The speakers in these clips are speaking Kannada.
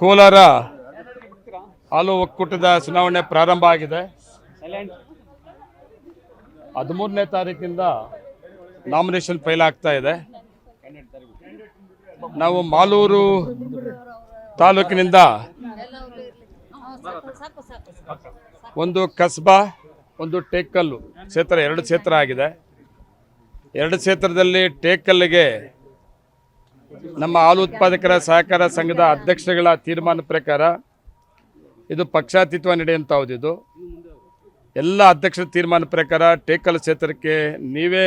ಕೋಲಾರ ಹಾಲು ಒಕ್ಕೂಟದ ಚುನಾವಣೆ ಪ್ರಾರಂಭ ಆಗಿದೆ. ಹದಿಮೂರನೇ ತಾರೀಕಿಂದ ನಾಮಿನೇಷನ್ ಫೈಲ್ ಆಗ್ತಾ ಇದೆ. ನಾವು ಮಾಲೂರು ತಾಲೂಕಿನಿಂದ ಒಂದು ಕಸ್ಬಾ, ಒಂದು ಟೇಕಲ್ಲು ಕ್ಷೇತ್ರ, ಎರಡು ಕ್ಷೇತ್ರ ಆಗಿದೆ. ಎರಡು ಕ್ಷೇತ್ರದಲ್ಲಿ ಟೇಕಲ್ಗೆ ನಮ್ಮ ಹಾಲು ಉತ್ಪಾದಕರ ಸಹಕಾರ ಸಂಘದ ಅಧ್ಯಕ್ಷಗಳ ತೀರ್ಮಾನ ಪ್ರಕಾರ ಇದು ಪಕ್ಷಾತೀತ್ವ ನಡೆಯುವಂಥದ್ದು ಎಲ್ಲ ಅಧ್ಯಕ್ಷರ ತೀರ್ಮಾನ ಪ್ರಕಾರ ಟೇಕಲ್ ಕ್ಷೇತ್ರಕ್ಕೆ ನೀವೇ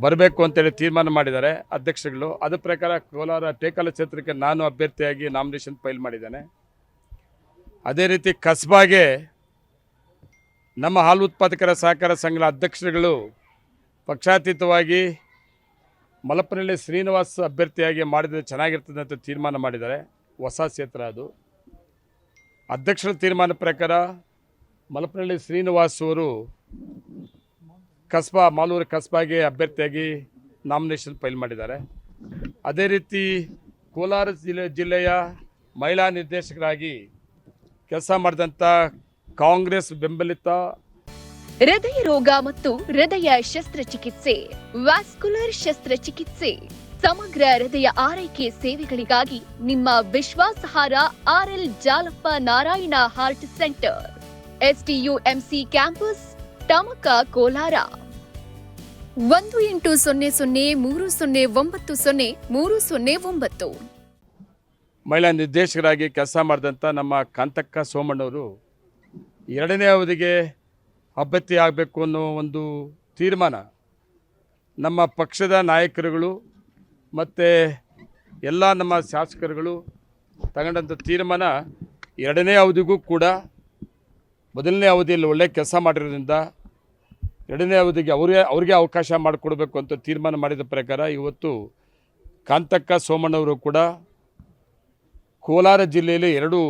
ಬರಬೇಕು ಅಂತೇಳಿ ತೀರ್ಮಾನ ಮಾಡಿದ್ದಾರೆ ಅಧ್ಯಕ್ಷಗಳು ಅದ್ರ ಪ್ರಕಾರ ಕೋಲಾರ ಟೇಕಲ್ ಕ್ಷೇತ್ರಕ್ಕೆ ನಾನು ಅಭ್ಯರ್ಥಿಯಾಗಿ ನಾಮಿನೇಷನ್ ಫೈಲ್ ಮಾಡಿದ್ದೇನೆ. ಅದೇ ರೀತಿ ಕಸ್ಬಾಗೆ ನಮ್ಮ ಹಾಲು ಉತ್ಪಾದಕರ ಸಹಕಾರ ಸಂಘದ ಅಧ್ಯಕ್ಷರುಗಳು ಪಕ್ಷಾತೀತವಾಗಿ ಮಲಪನಹಳ್ಳಿ ಶ್ರೀನಿವಾಸ್ ಅಭ್ಯರ್ಥಿಯಾಗಿ ಮಾಡಿದರೆ ಚೆನ್ನಾಗಿರ್ತದೆ ಅಂತ ತೀರ್ಮಾನ ಮಾಡಿದ್ದಾರೆ. ಹೊಸ ಕ್ಷೇತ್ರ ಅದು. ಅಧ್ಯಕ್ಷರ ತೀರ್ಮಾನ ಪ್ರಕಾರ ಮಲಪನಹಳ್ಳಿ ಶ್ರೀನಿವಾಸ್ ಅವರು ಕಸ್ಬಾ, ಮಾಲೂರು ಕಸ್ಬಾಗೆ ಅಭ್ಯರ್ಥಿಯಾಗಿ ನಾಮಿನೇಷನ್ ಫೈಲ್ ಮಾಡಿದ್ದಾರೆ. ಅದೇ ರೀತಿ ಕೋಲಾರ ಜಿಲ್ಲೆ, ಜಿಲ್ಲೆಯ ಮಹಿಳಾ ನಿರ್ದೇಶಕರಾಗಿ ಕೆಲಸ ಮಾಡಿದಂಥ ಕಾಂಗ್ರೆಸ್ ಬೆಂಬಲಿತ ಹೃದಯ ರೋಗ ಮತ್ತು ಹೃದಯ ಶಸ್ತ್ರಚಿಕಿತ್ಸೆ, ವ್ಯಾಸ್ಕುಲರ್ ಶಸ್ತ್ರಚಿಕಿತ್ಸೆ, ಸಮಗ್ರ ಹೃದಯ ಆರೈಕೆ ಸೇವೆಗಳಿಗಾಗಿ ನಿಮ್ಮ ವಿಶ್ವಾಸಹಾರ R L Jalappa Narayana heart centre SDUMC campus, Tamaka Kolar. ಒಂದು ಎಂಟು ಸೊನ್ನೆ ಸೊನ್ನೆ ಮೂರು ಸೊನ್ನೆ ಒಂಬತ್ತು ಸೊನ್ನೆ ಮೂರು ಸೊನ್ನೆ ಒಂಬತ್ತು. ಮಹಿಳಾ ನಿರ್ದೇಶಕರಾಗಿ ಕೆಲಸ ಮಾಡಿದಂಥ ನಮ್ಮ ಕಾಂತಕ್ಕ ಸೋಮಣ್ಣವರು ಎರಡನೇ ಅವಧಿಗೆ ಅಭ್ಯರ್ಥಿ ಆಗಬೇಕು ಅನ್ನೋ ಒಂದು ತೀರ್ಮಾನ ನಮ್ಮ ಪಕ್ಷದ ನಾಯಕರುಗಳು ಮತ್ತು ಎಲ್ಲ ನಮ್ಮ ಶಾಸಕರುಗಳು ತಗೊಂಡಂಥ ತೀರ್ಮಾನ ಎರಡನೇ ಅವಧಿಗೂ ಕೂಡ ಮೊದಲನೇ ಅವಧಿಯಲ್ಲಿ ಒಳ್ಳೆ ಕೆಲಸ ಮಾಡಿರೋದ್ರಿಂದ ಎರಡನೇ ಅವಧಿಗೆ ಅವರೇ ಅವ್ರಿಗೆ ಅವಕಾಶ ಮಾಡಿಕೊಡ್ಬೇಕು ಅಂತ ತೀರ್ಮಾನ ಮಾಡಿದ ಪ್ರಕಾರ ಇವತ್ತು ಕಾಂತಕ್ಕ ಸೋಮಣ್ಣವರು ಕೂಡ ಕೋಲಾರ ಜಿಲ್ಲೆಯಲ್ಲಿ ಎರಡು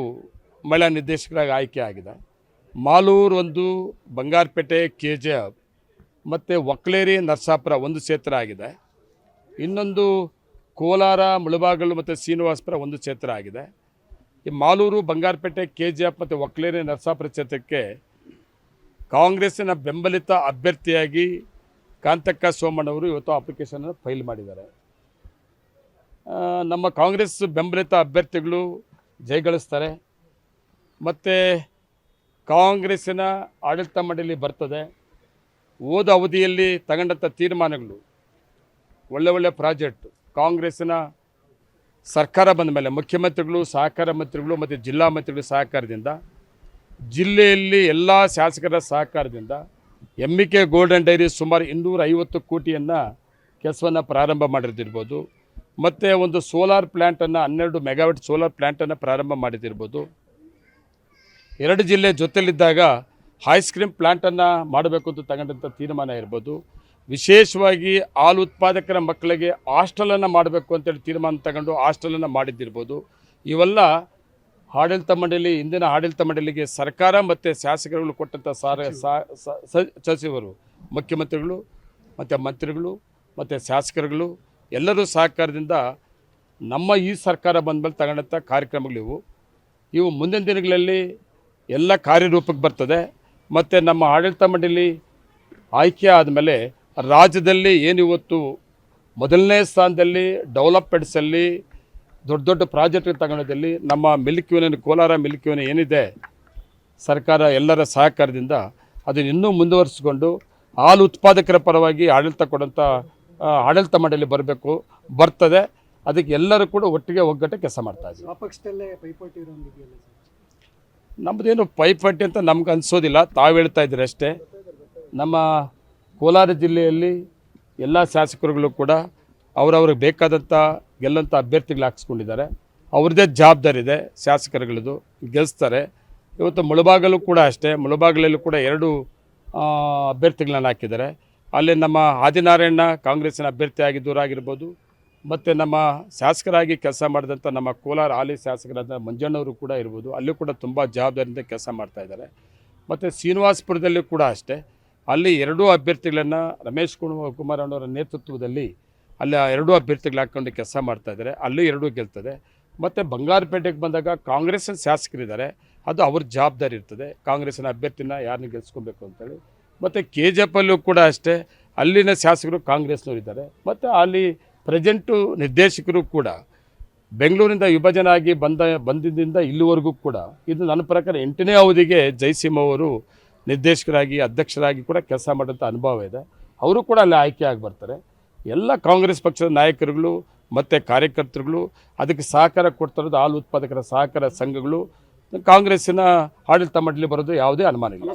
ಮಹಿಳಾ ನಿರ್ದೇಶಕರಾಗಿ ಆಯ್ಕೆ ಆಗಿದೆ ಮಾಲೂರು ಒಂದು ಬಂಗಾರಪೇಟೆ ಕೆ ಜೆ ಮತ್ತು ಒಕ್ಲೇರಿ, ನರಸಾಪುರ ಒಂದು ಕ್ಷೇತ್ರ ಆಗಿದೆ. ಇನ್ನೊಂದು ಕೋಲಾರ, ಮುಳಬಾಗಲು ಮತ್ತು ಶ್ರೀನಿವಾಸಪುರ ಒಂದು ಕ್ಷೇತ್ರ ಆಗಿದೆ. ಈ Malur, Bangarapet K G F ಮತ್ತು ಒಕ್ಲೇರಿ, ನರಸಾಪುರ ಕ್ಷೇತ್ರಕ್ಕೆ ಕಾಂಗ್ರೆಸ್ಸಿನ ಬೆಂಬಲಿತ ಅಭ್ಯರ್ಥಿಯಾಗಿ ಕಾಂತಕ್ಕ ಸೋಮಣ್ಣವರು ಇವತ್ತು ಅಪ್ಲಿಕೇಶನನ್ನು ಫೈಲ್ ಮಾಡಿದ್ದಾರೆ. ನಮ್ಮ ಕಾಂಗ್ರೆಸ್ ಬೆಂಬಲಿತ ಅಭ್ಯರ್ಥಿಗಳು ಜಯಗಳಿಸ್ತಾರೆ ಮತ್ತು ಕಾಂಗ್ರೆಸ್ಸಿನ ಆಡಳಿತ ಮಂಡಳಿ ಬರ್ತದೆ. ಹೋದ ಅವಧಿಯಲ್ಲಿ ತಗೊಂಡಂಥ ತೀರ್ಮಾನಗಳು, ಒಳ್ಳೆ ಒಳ್ಳೆ ಪ್ರಾಜೆಕ್ಟ್, ಕಾಂಗ್ರೆಸ್ಸಿನ ಸರ್ಕಾರ ಬಂದ ಮೇಲೆ ಮುಖ್ಯಮಂತ್ರಿಗಳು, ಸಹಕಾರ ಮಂತ್ರಿಗಳು ಮತ್ತು ಜಿಲ್ಲಾ ಮಂತ್ರಿಗಳ ಸಹಕಾರದಿಂದ, ಜಿಲ್ಲೆಯಲ್ಲಿ ಎಲ್ಲ ಶಾಸಕರ ಸಹಕಾರದಿಂದ ಎಂ ಕೆ ಗೋಲ್ಡನ್ ಡೈರಿ ಸುಮಾರು ಇನ್ನೂರ ಐವತ್ತು ಕೋಟಿಯನ್ನು ಕೆಲಸವನ್ನು ಪ್ರಾರಂಭ ಮಾಡಿರ್ತಿರ್ಬೋದು. ಮತ್ತು ಒಂದು ಸೋಲಾರ್ ಪ್ಲ್ಯಾಂಟನ್ನು ಹನ್ನೆರಡು ಮೆಗಾವಟ್ ಸೋಲಾರ್ ಪ್ಲ್ಯಾಂಟನ್ನು ಪ್ರಾರಂಭ ಮಾಡಿದಿರ್ಬೋದು ಎರಡು ಜಿಲ್ಲೆ ಜೊತೆಯಲ್ಲಿದ್ದಾಗ ಐಸ್ ಕ್ರೀಮ್ ಪ್ಲ್ಯಾಂಟನ್ನು ಮಾಡಬೇಕು ಅಂತ ತಗೊಂಡಂಥ ತೀರ್ಮಾನ ಇರ್ಬೋದು. ವಿಶೇಷವಾಗಿ ಹಾಲು ಉತ್ಪಾದಕರ ಮಕ್ಕಳಿಗೆ ಹಾಸ್ಟೆಲನ್ನು ಮಾಡಬೇಕು ಅಂತೇಳಿ ತೀರ್ಮಾನ ತಗೊಂಡು ಹಾಸ್ಟೆಲನ್ನು ಮಾಡಿದ್ದಿರ್ಬೋದು. ಇವೆಲ್ಲ ಆಡಳಿತ ಮಂಡಳಿ ಇಂದಿನ ಆಡಳಿತ ಮಂಡಳಿಗೆ ಸರ್ಕಾರ ಮತ್ತು ಶಾಸಕರುಗಳು ಕೊಟ್ಟಂಥ ಸಾರ ಸಚಿವರು. ಮುಖ್ಯಮಂತ್ರಿಗಳು ಮತ್ತು ಮಂತ್ರಿಗಳು ಮತ್ತು ಶಾಸಕರುಗಳು ಎಲ್ಲರೂ ಸಹಕಾರದಿಂದ ನಮ್ಮ ಈ ಸರ್ಕಾರ ಬಂದ ಮೇಲೆ ತಗೊಂಡಂಥ ಕಾರ್ಯಕ್ರಮಗಳಿವು. ಇವು ಮುಂದಿನ ದಿನಗಳಲ್ಲಿ ಎಲ್ಲ ಕಾರ್ಯರೂಪಕ್ಕೆ ಬರ್ತದೆ. ಮತ್ತು ನಮ್ಮ ಆಡಳಿತ ಮಂಡಳಿ ಆಯ್ಕೆ ಆದಮೇಲೆ ರಾಜ್ಯದಲ್ಲಿ ಏನು ಇವತ್ತು ಮೊದಲನೇ ಸ್ಥಾನದಲ್ಲಿ ಡೆವಲಪ್ಮೆಂಟ್ಸಲ್ಲಿ ದೊಡ್ಡ ದೊಡ್ಡ ಪ್ರಾಜೆಕ್ಟ್ ತಗೊಳ್ಳೋದಲ್ಲಿ ನಮ್ಮ milk union Kolar milk union ಏನಿದೆ, ಸರ್ಕಾರ ಎಲ್ಲರ ಸಹಕಾರದಿಂದ ಅದನ್ನು ಇನ್ನೂ ಮುಂದುವರಿಸಿಕೊಂಡು ಹಾಲು ಉತ್ಪಾದಕರ ಪರವಾಗಿ ಆಡಳಿತ ಕೊಡೋಂಥ ಆಡಳಿತ ಮಂಡಳಿ ಬರಬೇಕು, ಬರ್ತದೆ. ಅದಕ್ಕೆ ಎಲ್ಲರೂ ಕೂಡ ಒಟ್ಟಿಗೆ ಒಗ್ಗಟ್ಟೆ ಕೆಲಸ ಮಾಡ್ತಾ ಇದ್ದೀವಿ. ನಮ್ಮದೇನು ಪೈಪಟ್ಟಿ ಅಂತ ನಮ್ಗೆ ಅನಿಸೋದಿಲ್ಲ. ತಾವು ಹೇಳ್ತಾ ಇದ್ದೀರಿ ಅಷ್ಟೇ. ನಮ್ಮ ಕೋಲಾರ ಜಿಲ್ಲೆಯಲ್ಲಿ ಎಲ್ಲ ಶಾಸಕರುಗಳು ಕೂಡ ಅವರವ್ರಿಗೆ ಬೇಕಾದಂಥ ಗೆಲ್ಲಂಥ ಅಭ್ಯರ್ಥಿಗಳು ಹಾಕ್ಸ್ಕೊಂಡಿದ್ದಾರೆ. ಅವ್ರದ್ದೇ ಜವಾಬ್ದಾರಿ ಇದೆ ಶಾಸಕರುಗಳದು ಗೆಲ್ಲಿಸ್ತಾರೆ ಇವತ್ತು ಮುಳಬಾಗಲು ಕೂಡ ಅಷ್ಟೇ, ಮುಳಬಾಗಲಲ್ಲೂ ಕೂಡ ಎರಡು ಅಭ್ಯರ್ಥಿಗಳನ್ನ ಹಾಕಿದ್ದಾರೆ. ಅಲ್ಲಿ ನಮ್ಮ ಆದಿನಾರಾಯಣ ಕಾಂಗ್ರೆಸ್ಸಿನ ಅಭ್ಯರ್ಥಿ ಆಗಿದ್ದವರಾಗಿರ್ಬೋದು ಮತ್ತು ನಮ್ಮ ಶಾಸಕರಾಗಿ ಕೆಲಸ ಮಾಡಿದಂಥ ನಮ್ಮ ಕೋಲಾರ ಹಾಲಿ ಶಾಸಕರಾದ ಮಂಜಣ್ಣವರು ಕೂಡ ಇರ್ಬೋದು. ಅಲ್ಲೂ ಕೂಡ ತುಂಬ ಜವಾಬ್ದಾರಿಯಿಂದ ಕೆಲಸ ಮಾಡ್ತಾಯಿದ್ದಾರೆ ಮತ್ತು ಶ್ರೀನಿವಾಸಪುರದಲ್ಲಿ ಕೂಡ ಅಷ್ಟೇ. ಅಲ್ಲಿ ಎರಡೂ ಅಭ್ಯರ್ಥಿಗಳನ್ನು ರಮೇಶ್ ಕುಮಾರ್ ಅವರ ನೇತೃತ್ವದಲ್ಲಿ ಅಲ್ಲಿ ಎರಡೂ ಅಭ್ಯರ್ಥಿಗಳು ಹಾಕ್ಕೊಂಡು ಕೆಲಸ ಮಾಡ್ತಾಯಿದ್ದಾರೆ ಅಲ್ಲೂ ಎರಡೂ ಗೆಲ್ತದೆ. ಮತ್ತು ಬಂಗಾರಪೇಟೆಗೆ ಬಂದಾಗ ಕಾಂಗ್ರೆಸ್ಸಿನ ಶಾಸಕರಿದ್ದಾರೆ. ಅದು ಅವ್ರ ಜವಾಬ್ದಾರಿ ಇರ್ತದೆ. ಕಾಂಗ್ರೆಸ್ಸಿನ ಅಭ್ಯರ್ಥಿನ ಯಾರನ್ನ ಗೆಲ್ಸ್ಕೊಬೇಕು ಅಂತೇಳಿ. ಮತ್ತು ಕೆ ಜೆ ಎಫಲ್ಲೂ ಕೂಡ ಅಷ್ಟೇ. ಅಲ್ಲಿನ ಶಾಸಕರು ಕಾಂಗ್ರೆಸ್ನವರಿದ್ದಾರೆ. ಮತ್ತು ಅಲ್ಲಿ ಪ್ರೆಸೆಂಟು ನಿರ್ದೇಶಕರು ಕೂಡ ಬೆಂಗಳೂರಿಂದ ವಿಭಜನೆ ಆಗಿ ಬಂದ ಬಂದಿದ್ದರಿಂದ ಇಲ್ಲಿವರೆಗೂ ಕೂಡ ಇದು ನನ್ನ ಪ್ರಕಾರ ಎಂಟನೇ ಅವಧಿಗೆ ಜಯಸಿಂಹ ಅವರು ನಿರ್ದೇಶಕರಾಗಿ, ಅಧ್ಯಕ್ಷರಾಗಿ ಕೂಡ ಕೆಲಸ ಮಾಡೋಂಥ ಅನುಭವ ಇದೆ. ಅವರು ಕೂಡ ಅಲ್ಲಿ ಆಯ್ಕೆ ಆಗಿ ಬರ್ತಾರೆ. ಎಲ್ಲ ಕಾಂಗ್ರೆಸ್ ಪಕ್ಷದ ನಾಯಕರುಗಳು ಮತ್ತು ಕಾರ್ಯಕರ್ತರುಗಳು ಅದಕ್ಕೆ ಸಹಕಾರ ಕೊಡ್ತಿರೋದು ಹಾಲು ಉತ್ಪಾದಕರ ಸಹಕಾರ ಸಂಘಗಳು. ಕಾಂಗ್ರೆಸ್ಸಿನ ಆಡಳಿತ ಮಂಡಳಿ ಬರೋದು ಯಾವುದೇ ಅನುಮಾನ ಇಲ್ಲ.